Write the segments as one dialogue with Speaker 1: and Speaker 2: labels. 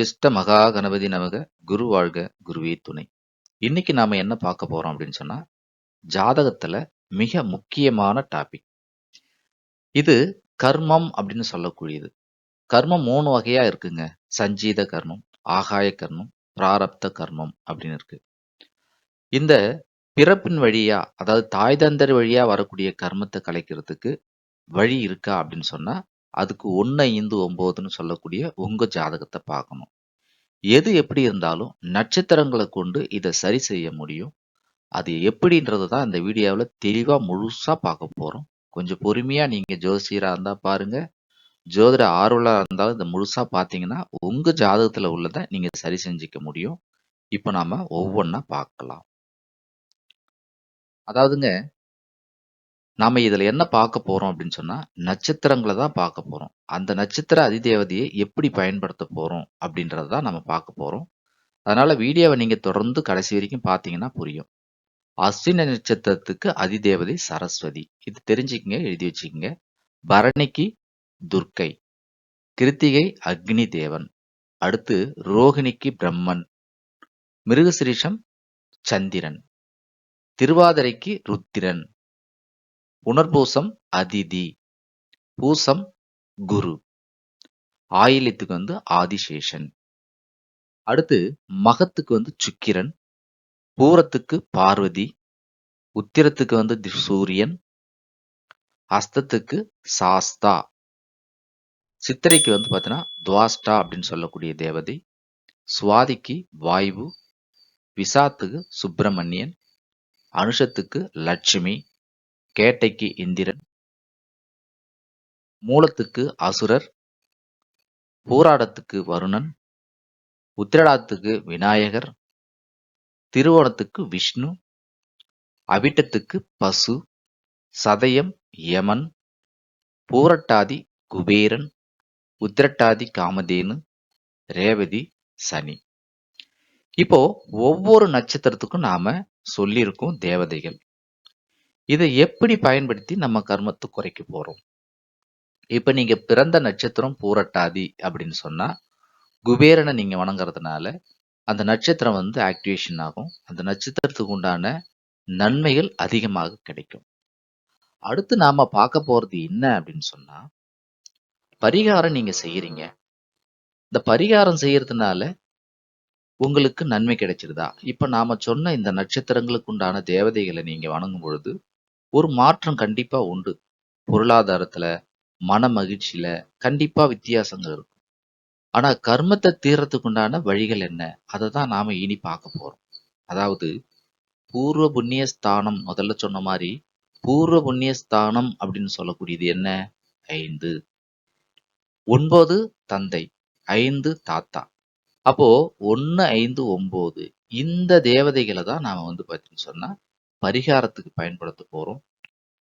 Speaker 1: ஓம் மகா கணபதி நமக குரு வாழ்க குருவே துணை. இன்னைக்கு நாம என்ன பார்க்க போறோம் அப்படின்னு சொன்னா ஜாதகத்துல மிக முக்கியமான டாபிக் இது கர்மம் அப்படின்னு சொல்லக்கூடியது. கர்மம் மூணு வகையா இருக்குங்க. சஞ்சீத கர்மம் ஆகாய கர்மம் பிராரப்த கர்மம் அப்படின்னு இருக்கு. இந்த பிறப்பின் வழியா அதாவது தாய் தந்தர் வழியா வரக்கூடிய கர்மத்தை கலைக்கிறதுக்கு வழி இருக்கா அப்படின்னு சொன்னா அதுக்கு ஒன்று ஐந்து ஒம்போதுன்னு சொல்லக்கூடிய உங்கள் ஜாதகத்தை பார்க்கணும். எது எப்படி இருந்தாலும் நட்சத்திரங்களை கொண்டு இதை சரி செய்ய முடியும். அது எப்படின்றது தான் இந்த வீடியோவில் தெளிவாக முழுசாக பார்க்க போகிறோம் கொஞ்சம் பொறுமையாக நீங்கள் ஜோசியராக இருந்தால் பாருங்க. ஜோதிட ஆர்வலாக இருந்தாலும் இந்த முழுசாக பார்த்தீங்கன்னா உங்கள் ஜாதகத்தில் உள்ளதை நீங்கள் சரி செஞ்சுக்க முடியும். இப்போ நாம் ஒவ்வொன்றா பார்க்கலாம். அதாவதுங்க நாம இதுல என்ன பார்க்க போறோம் அப்படின்னு சொன்னா நட்சத்திரங்களை தான் பார்க்க போறோம். அந்த நட்சத்திர அதிதேவதையை எப்படி பயன்படுத்த போறோம் அப்படின்றத தான் நம்ம பார்க்க போறோம். அதனால வீடியோவை நீங்க தொடர்ந்து கடைசி வரைக்கும் பார்த்தீங்கன்னா புரியும். அஸ்வின நட்சத்திரத்துக்கு அதிதேவதை சரஸ்வதி. இது தெரிஞ்சுக்கங்க எழுதி வச்சுக்கோங்க. பரணிக்கு துர்க்கை. கிருத்திகை அக்னி தேவன். அடுத்து ரோகிணிக்கு பிரம்மன். மிருகசிரீஷம் சந்திரன். திருவாதிரைக்கு ருத்திரன். புனர்பூசம் அதிதி. பூசம் குரு. ஆயிலத்துக்கு வந்து ஆதிசேஷன். அடுத்து மகத்துக்கு வந்து சுக்கிரன். பூரத்துக்கு பார்வதி. உத்திரத்துக்கு வந்து தி- சூரியன். அஸ்தத்துக்கு சாஸ்தா. சித்திரைக்கு வந்து பார்த்தீங்கன்னா துவாஸ்டா அப்படின்னு சொல்லக்கூடிய தேவதை. சுவாதிக்கு வாயு விசாத்துக்கு சுப்பிரமணியன். அனுஷத்துக்கு லட்சுமி. கேட்டைக்கு இந்திரன் மூலத்துக்கு அசுரர் பூராடத்துக்கு வருணன் உத்திரடாத்துக்கு விநாயகர் திருவோணத்துக்கு விஷ்ணு அவிட்டத்துக்கு பசு சதயம் யமன் பூரட்டாதி குபேரன் உத்திரட்டாதி காமதேனு ரேவதி சனி. இப்போ ஒவ்வொரு நட்சத்திரத்துக்கும் நாம சொல்லியிருக்கோம் தேவதைகள். இதை எப்படி பயன்படுத்தி நம்ம கர்மத்தை குறைக்க போறோம்? இப்ப நீங்க பிறந்த நட்சத்திரம் பூரட்டாதி அப்படின்னு சொன்னா குபேரனை நீங்க வணங்குறதுனால அந்த நட்சத்திரம் வந்து ஆக்டிவேஷன் ஆகும். அந்த நட்சத்திரத்துக்கு உண்டான நன்மைகள் அதிகமாக கிடைக்கும். அடுத்து நாம பார்க்க போறது என்ன அப்படின்னு சொன்னா பரிகாரம் நீங்க செய்யறீங்க. இந்த பரிகாரம் செய்யறதுனால உங்களுக்கு நன்மை கிடைச்சிருதா? இப்ப நாம சொன்ன இந்த நட்சத்திரங்களுக்கு உண்டான தேவதைகளை நீங்க வணங்கும் பொழுது ஒரு மாற்றம் கண்டிப்பா உண்டு. பொருளாதாரத்துல மன மகிழ்ச்சியில கண்டிப்பா வித்தியாசங்கள் இருக்கும். ஆனா கர்மத்தை தீர்றதுக்கு உண்டான வழிகள் என்ன? அதை தான் நாம இனி பார்க்க போறோம். அதாவது பூர்வ புண்ணிய ஸ்தானம் முதல்ல சொன்ன மாதிரி பூர்வ புண்ணிய ஸ்தானம் அப்படின்னு சொல்லக்கூடியது என்ன? ஐந்து. ஒன்பது தந்தை. ஐந்து தாத்தா. அப்போ ஒன்னு ஐந்து ஒன்பது இந்த தேவதைகளை தான் நாம வந்து பார்த்தீங்கன்னு சொன்னா பரிகாரத்துக்கு பயன்படுத்த போறோம்.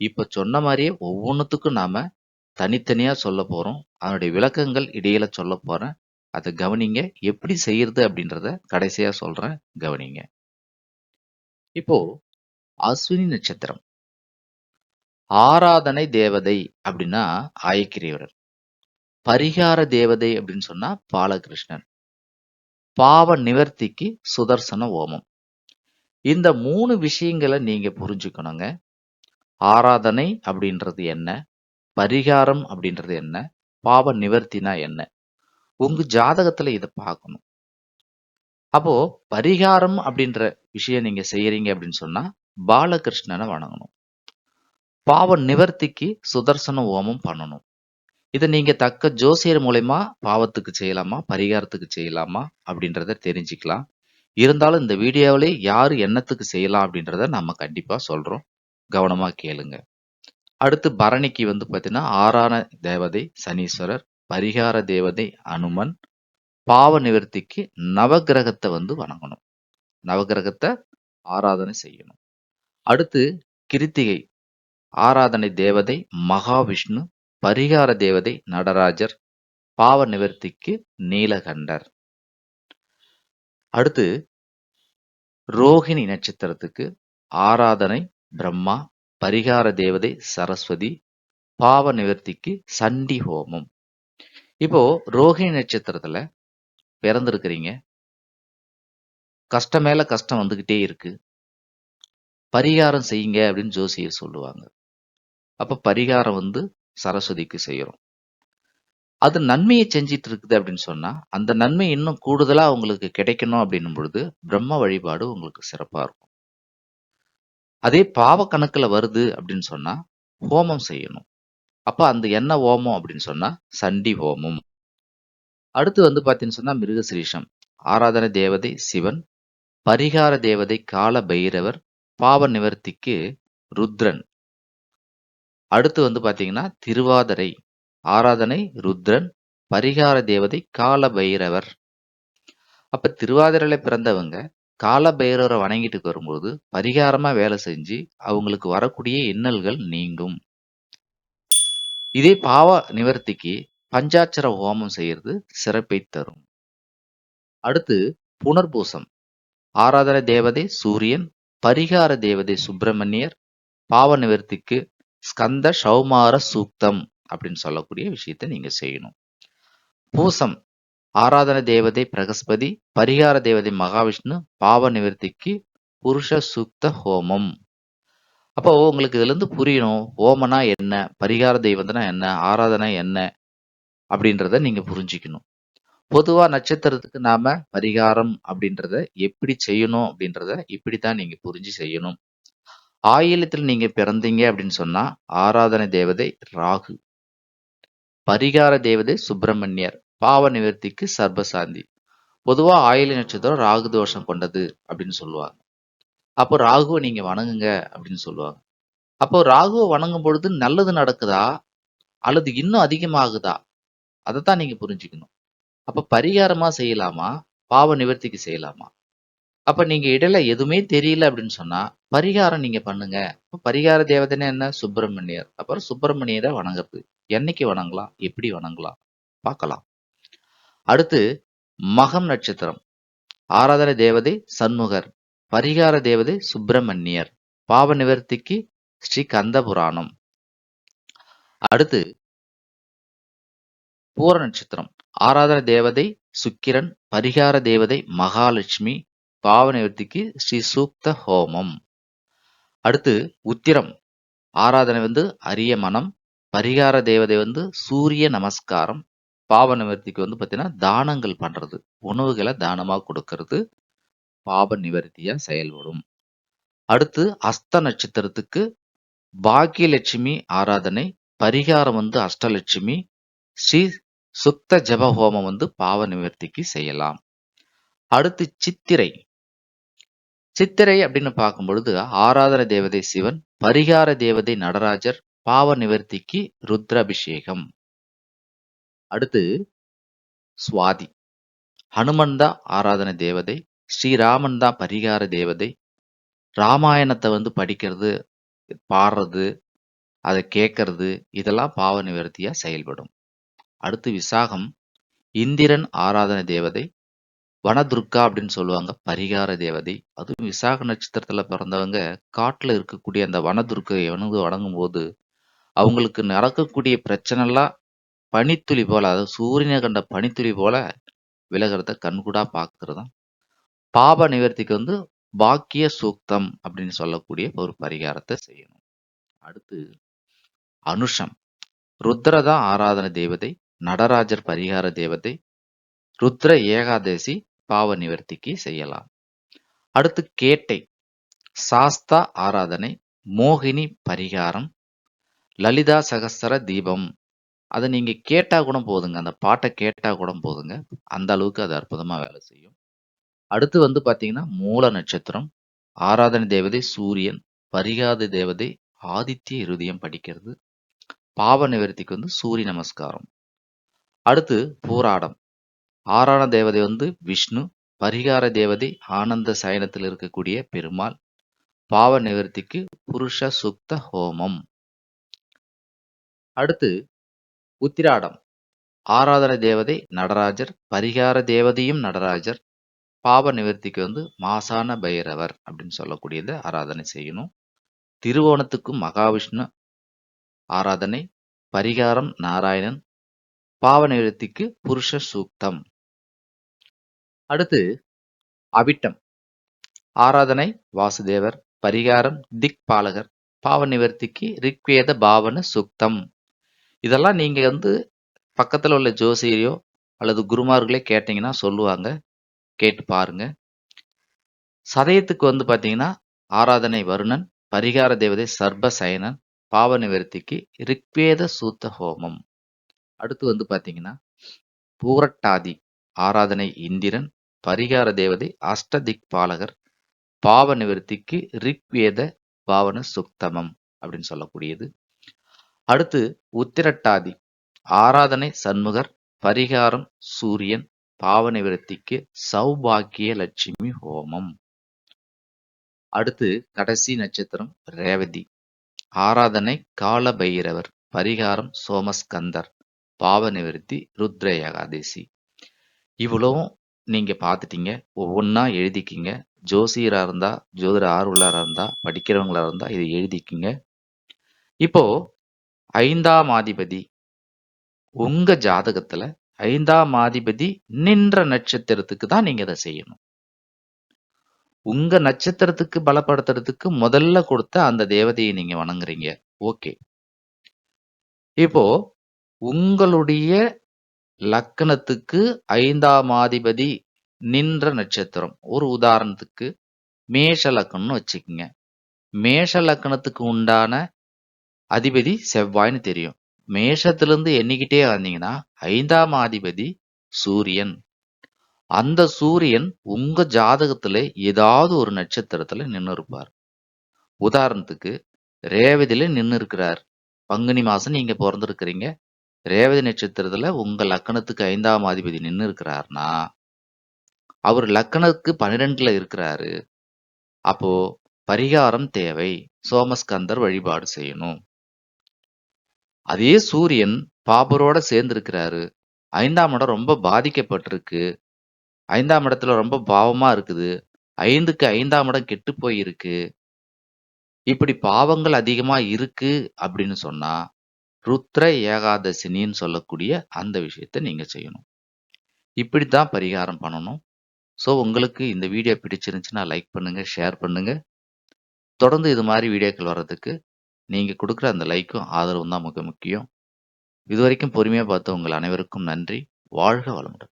Speaker 1: இப்ப சொன்ன மாதிரியே ஒவ்வொன்றுத்துக்கும் நாம தனித்தனியா சொல்ல போறோம். அதனுடைய விளக்கங்கள் இடையில சொல்ல போறேன். அதை கவனிங்க. எப்படி செய்யறது அப்படின்றத கடைசியா சொல்றேன். கவனிங்க. இப்போ அஸ்வினி நட்சத்திரம். ஆராதனை தேவதை அப்படின்னா ஆயக்கிரியவர் பரிகார தேவதை அப்படின்னு சொன்னா பாலகிருஷ்ணன். பாவ நிவர்த்திக்கு சுதர்சன ஓமம் இந்த மூணு விஷயங்களை நீங்க புரிஞ்சுக்கணுங்க. ஆராதனை அப்படின்றது என்ன? பரிகாரம் அப்படின்றது என்ன? பாவ நிவர்த்தினா என்ன? உங்க ஜாதகத்துல இதை பார்க்கணும். அப்போ பரிகாரம் அப்படின்ற விஷயம் நீங்க செய்யறீங்க அப்படின்னு சொன்னா பாலகிருஷ்ணனை வணங்கணும். பாவ நிவர்த்திக்கு சுதர்சன ஓமம் பண்ணணும். இதை நீங்க தக்க ஜோசியர் மூலயமா பாவத்துக்கு செய்யலாமா பரிகாரத்துக்கு செய்யலாமா அப்படின்றத தெரிஞ்சுக்கலாம். இருந்தாலும் இந்த வீடியோவிலே யார் என்னத்துக்கு செய்யலாம் அப்படின்றத நம்ம கண்டிப்பாக சொல்கிறோம் கவனமாக கேளுங்க. அடுத்து பரணிக்கு வந்து பார்த்தீங்கன்னா ஆறான தேவதை சனீஸ்வரர் பரிகார தேவதை அனுமன் பாவ நிவர்த்திக்கு நவக்கிரகத்தை வந்து வணங்கணும். நவக்கிரகத்தை ஆராதனை செய்யணும். அடுத்து கிருத்திகை ஆராதனை தேவதை மகாவிஷ்ணு பரிகார தேவதை நடராஜர் பாவ நிவர்த்திக்கு நீலகண்டர் அடுத்து ரோகிணி நட்சத்திரத்துக்கு ஆராதனை பிரம்மா பரிகார தேவதை சரஸ்வதி பாவ நிவர்த்திக்கு சண்டி ஹோமம். இப்போ ரோகிணி நட்சத்திரத்துல பிறந்திருக்கிறீங்க. கஷ்டம் மேல கஷ்டம் வந்துகிட்டே இருக்கு. பரிகாரம் செய்யுங்க அப்படின்னு ஜோசியர் சொல்லுவாங்க. அப்ப பரிகாரம் வந்து சரஸ்வதிக்கு செய்யறோம். அது நன்மையை செஞ்சிட்டு இருக்குது அப்படின்னு சொன்னா அந்த நன்மை இன்னும் கூடுதலா உங்களுக்கு கிடைக்கணும் அப்படின்னும் பொழுது பிரம்ம வழிபாடு உங்களுக்கு சிறப்பா இருக்கும். அதே பாவ கணக்குல வருது அப்படின்னு சொன்னா ஹோமம் செய்யணும். அப்ப அந்த என்ன ஹோமம் அப்படின்னு சொன்னா சண்டி ஹோமம். அடுத்து வந்து பாத்தீங்கன்னு சொன்னா மிருகசிரீஷம். ஆராதனை தேவதை சிவன் பரிகார தேவதை கால பைரவர் பாவ நிவர்த்திக்கு ருத்ரன். அடுத்து வந்து பாத்தீங்கன்னா திருவாதிரை. ஆராதனை ருத்ரன் பரிகார தேவதை கால பைரவர் அப்ப திருவாதிரையில பிறந்தவங்க கால பைரவரை வணங்கிட்டு வரும்போது பரிகாரமா வேலை செஞ்சு அவங்களுக்கு வரக்கூடிய இன்னல்கள் நீங்கும். இதே பாவ நிவர்த்திக்கு பஞ்சாட்சர ஹோமம் செய்யறது சிறப்பை தரும். அடுத்து புனர்பூசம். ஆராதனை தேவதை சூரியன் பரிகார தேவதை சுப்பிரமணியர் பாவ நிவர்த்திக்கு ஸ்கந்த சௌமார சூக்தம். அப்படின்னு சொல்லக்கூடிய விஷயத்தை நீங்க செய்யணும். பூசம். ஆராதனை தேவதை பிரகஸ்பதி பரிகார தேவதை மகாவிஷ்ணு பாவ நிவர்த்திக்கு புருஷ சூக்த ஹோமம். அப்போ உங்களுக்கு இதுல இருந்து புரியணும் ஹோமனா என்ன பரிகார தெய்வம்னா என்ன ஆராதனை என்ன அப்படின்றத நீங்க புரிஞ்சுக்கணும். பொதுவா நட்சத்திரத்துக்கு நாம பரிகாரம் அப்படின்றத எப்படி செய்யணும் அப்படின்றத இப்படித்தான் நீங்க புரிஞ்சு செய்யணும். ஆயிலத்தில் நீங்க பிறந்தீங்க அப்படின்னு சொன்னா ஆராதனை தேவதை ராகு. பரிகார தேவதை சுப்பிரமணியர் பாவ நிவர்த்திக்கு சர்பசாந்தி. பொதுவாக ஆயுள் நட்சத்திரம் ராகு தோஷம் கொண்டது அப்படின்னு சொல்லுவாங்க. அப்போ ராகுவை நீங்க வணங்குங்க அப்படின்னு சொல்லுவாங்க. அப்போ ராகுவை வணங்கும் பொழுது நல்லது நடக்குதா? அல்லது இன்னும் அதிகமாகுதா? தான் நீங்க புரிஞ்சுக்கணும். அப்போ பரிகாரமா செய்யலாமா? பாவ நிவர்த்திக்கு செய்யலாமா? அப்போ நீங்க இடையில எதுவுமே தெரியல அப்படின்னு சொன்னா பரிகாரம் நீங்க பண்ணுங்க. அப்ப பரிகார தேவதைன்னா என்ன? சுப்பிரமணியர். அப்புறம் சுப்பிரமணியரை வணங்குறது. என்னைக்கு வணங்கலாம்? எப்படி வணங்கலாம்? பார்க்கலாம். அடுத்து மகம் நட்சத்திரம். ஆராதனை தேவதை சண்முகர். பரிகார தேவதை சுப்பிரமணியர். பாவ நிவர்த்திக்கு ஸ்ரீ கந்த புராணம் அடுத்து பூர நட்சத்திரம். ஆராதனை தேவதை சுக்கிரன் பரிகார தேவதை மகாலட்சுமி பாவ நிவர்த்திக்கு ஸ்ரீ சூக்த ஹோமம். அடுத்து உத்திரம். ஆராதனை வந்து அரிய மனம் பரிகார தேவதை வந்து சூரிய நமஸ்காரம் பாவ நிவர்த்திக்கு வந்து பார்த்தீங்கன்னா தானங்கள் பண்றது. உணவுகளை தானமா கொடுக்கறது. பாப நிவர்த்தியாக செயல்படும். அடுத்து அஸ்த நட்சத்திரத்துக்கு பாக்கியலட்சுமி ஆராதனை பரிகாரம் வந்து அஷ்டலட்சுமி ஸ்ரீ சுத்த ஜப ஹோமம் வந்து பாவ நிவர்த்திக்கு செய்யலாம். அடுத்து சித்திரை. சித்திரை அப்படின்னு பார்க்கும் பொழுது ஆராதனை தேவதை சிவன் பரிகார தேவதை நடராஜர் பாவ நிவர்த்திக்கு ருத்ராபிஷேகம். அடுத்து சுவாதி. ஹனுமன் தான் ஆராதனை தேவதை ஸ்ரீராமன் தான் பரிகார தேவதை. ராமாயணத்தை வந்து படிக்கிறது பாடுறது அதை கேட்கறது இதெல்லாம் பாவ நிவர்த்தியாக செயல்படும். அடுத்து விசாகம் இந்திரன் ஆராதனை தேவதை வனதுர்கா அப்படின்னு சொல்லுவாங்க பரிகார தேவதை. அதுவும் விசாக நட்சத்திரத்தில் பிறந்தவங்க காட்டில் இருக்கக்கூடிய அந்த வனதுர்க்கை வந்து வணங்கும் போது அவங்களுக்கு நடக்கக்கூடிய பிரச்சனைலாம் பனித்துளி போல அதாவது சூரியனை கண்ட பனித்துளி போல விலகிறத கண்கூடா பார்க்கறது தான் பாப நிவர்த்திக்கு வந்து பாக்கிய சூக்தம் அப்படின்னு சொல்லக்கூடிய ஒரு பரிகாரத்தை செய்யணும். அடுத்து அனுஷம். ருத்ரதா ஆராதனை தேவதை நடராஜர் பரிகார தேவதை ருத்ர ஏகாதசி பாவ நிவர்த்திக்கு செய்யலாம். அடுத்து கேட்டை சாஸ்தா ஆராதனை மோகினி பரிகாரம் லலிதா சகஸ்தர தீபம். அதை நீங்கள் கேட்டால் கூட போதுங்க. அந்த பாட்டை கேட்டால் கூட போதுங்க. அந்த அளவுக்கு அது அற்புதமா வேலை செய்யும். அடுத்து வந்து பார்த்தீங்கன்னா மூல நட்சத்திரம். ஆராதனை தேவதை சூரியன் பரிகாத தேவதை ஆதித்ய இருதயம் படிக்கிறது. பாவ நிவர்த்திக்கு வந்து சூரிய நமஸ்காரம். அடுத்து பூராடம். ஆராண தேவதை வந்து விஷ்ணு பரிகார தேவதை ஆனந்த சயனத்தில் இருக்கக்கூடிய பெருமாள். பாவ நிவர்த்திக்கு புருஷ சுக்த ஹோமம். அடுத்து உத்திராடம். ஆராதனை தேவதை நடராஜர் பரிகார தேவதையும் நடராஜர் பாவ நிவர்த்திக்கு வந்து மாசான பைரவர் அப்படின்னு சொல்லக்கூடியதை ஆராதனை செய்யணும். திருவோணத்துக்கும் மகாவிஷ்ணு ஆராதனை பரிகாரம் நாராயணன் பாவ நிவர்த்திக்கு புருஷ சூக்தம். அடுத்து அவிட்டம். ஆராதனை வாசுதேவர் பரிகாரம் திக் பாலகர் பாவ நிவர்த்திக்கு ரிக்வேத பாவன சுக்தம். இதெல்லாம் நீங்கள் வந்து பக்கத்தில் உள்ள ஜோசியரையோ அல்லது குருமார்களே கேட்டிங்கன்னா சொல்லுவாங்க. கேட்டு பாருங்க. சதயத்துக்கு வந்து பார்த்தீங்கன்னா ஆராதனை வருணன் பரிகார தேவதை சர்பசயனன் பாவ நிவர்த்திக்கு ரிக்வேத சூத்த ஹோமம் அடுத்து வந்து பார்த்தீங்கன்னா பூரட்டாதி ஆராதனை இந்திரன் பரிகார தேவதை அஷ்டதிக் பாலகர் பாவ நிவர்த்திக்கு ரிக்வேத பாவன சுக்தமம் அப்படின்னு சொல்லக்கூடியது. அடுத்து உத்திரட்டாதி. ஆராதனை சண்முகர் பரிகாரம் சூரியன் பாவ நிவர்த்திக்கு சௌபாகிய லட்சுமி ஹோமம். அடுத்து கடைசி நட்சத்திரம் ரேவதி. ஆராதனை கால பைரவர் பரிகாரம் சோமஸ்கந்தர் பாவ நிவர்த்தி ருத்ரயகாதேசி இவ்வளவும் நீங்க பார்த்துட்டீங்க ஒவ்வொன்றா எழுதிக்கிங்க. ஜோசியரா இருந்தா ஜோதிட ஆர்வலராக இருந்தா படிக்கிறவங்களா இருந்தா இதை எழுதிக்கிங்க. இப்போ ஐந்தாம் ஆதிபதி. உங்க ஜாதகத்துல ஐந்தாம் ஆதிபதி நின்ற நட்சத்திரத்துக்கு தான் நீங்க இதை செய்யணும். உங்க நட்சத்திரத்துக்கு பலப்படுத்துறதுக்கு முதல்ல கொடுத்த அந்த தேவதையை நீங்க வணங்குறீங்க. ஓகே. இப்போ உங்களுடைய லக்கணத்துக்கு ஐந்தாம் ஆதிபதி நின்ற நட்சத்திரம். ஒரு உதாரணத்துக்கு மேஷ லக்கணம்னு வச்சுக்கோங்க. மேஷ லக்கணத்துக்கு உண்டான அதிபதி செவ்வாய்ன்னு தெரியும். மேஷத்திலிருந்து எண்ணிக்கிட்டே வந்தீங்கன்னா ஐந்தாம் அதிபதி சூரியன். அந்த சூரியன் உங்க ஜாதகத்துல ஏதாவது ஒரு நட்சத்திரத்துல நின்று இருப்பார் உதாரணத்துக்கு ரேவதியில நின்று இருக்கிறார் பங்குனி மாசம் நீங்க பிறந்திருக்கிறீங்க. ரேவதி நட்சத்திரத்துல உங்க லக்கணத்துக்கு ஐந்தாம் அதிபதி நின்று இருக்கிறார்னா அவர் லக்கணத்துக்கு பன்னிரெண்டுல இருக்கிறாரு. அப்போ பரிகாரம் தேவை. சோமஸ்கந்தர் வழிபாடு செய்யணும். அதே சூரியன் பாபரோட சேர்ந்துருக்கிறாரு. ஐந்தாம் இடம் ரொம்ப பாதிக்கப்பட்டிருக்கு. ஐந்தாம் இடத்துல ரொம்ப பாவமா இருக்குது. ஐந்துக்கு ஐந்தாம் இடம் கெட்டு போயிருக்கு. இப்படி பாவங்கள் அதிகமா இருக்கு அப்படின்னு சொன்னா ருத்ர ஏகாதசினின்னு சொல்லக்கூடிய அந்த விஷயத்த நீங்க செய்யணும். இப்படித்தான் பரிகாரம் பண்ணணும். ஸோ உங்களுக்கு இந்த வீடியோ பிடிச்சிருந்துச்சுன்னா லைக் பண்ணுங்க ஷேர் பண்ணுங்க. தொடர்ந்து இது மாதிரி வீடியோக்கள் வர்றதுக்கு நீங்கள் கொடுக்குற அந்த லைக்கும் ஆதரவும் தான் மிக முக்கியம். இதுவரைக்கும் பொறுமையா பார்த்த உங்கள் அனைவருக்கும் நன்றி. வாழ்க வளமுடன்.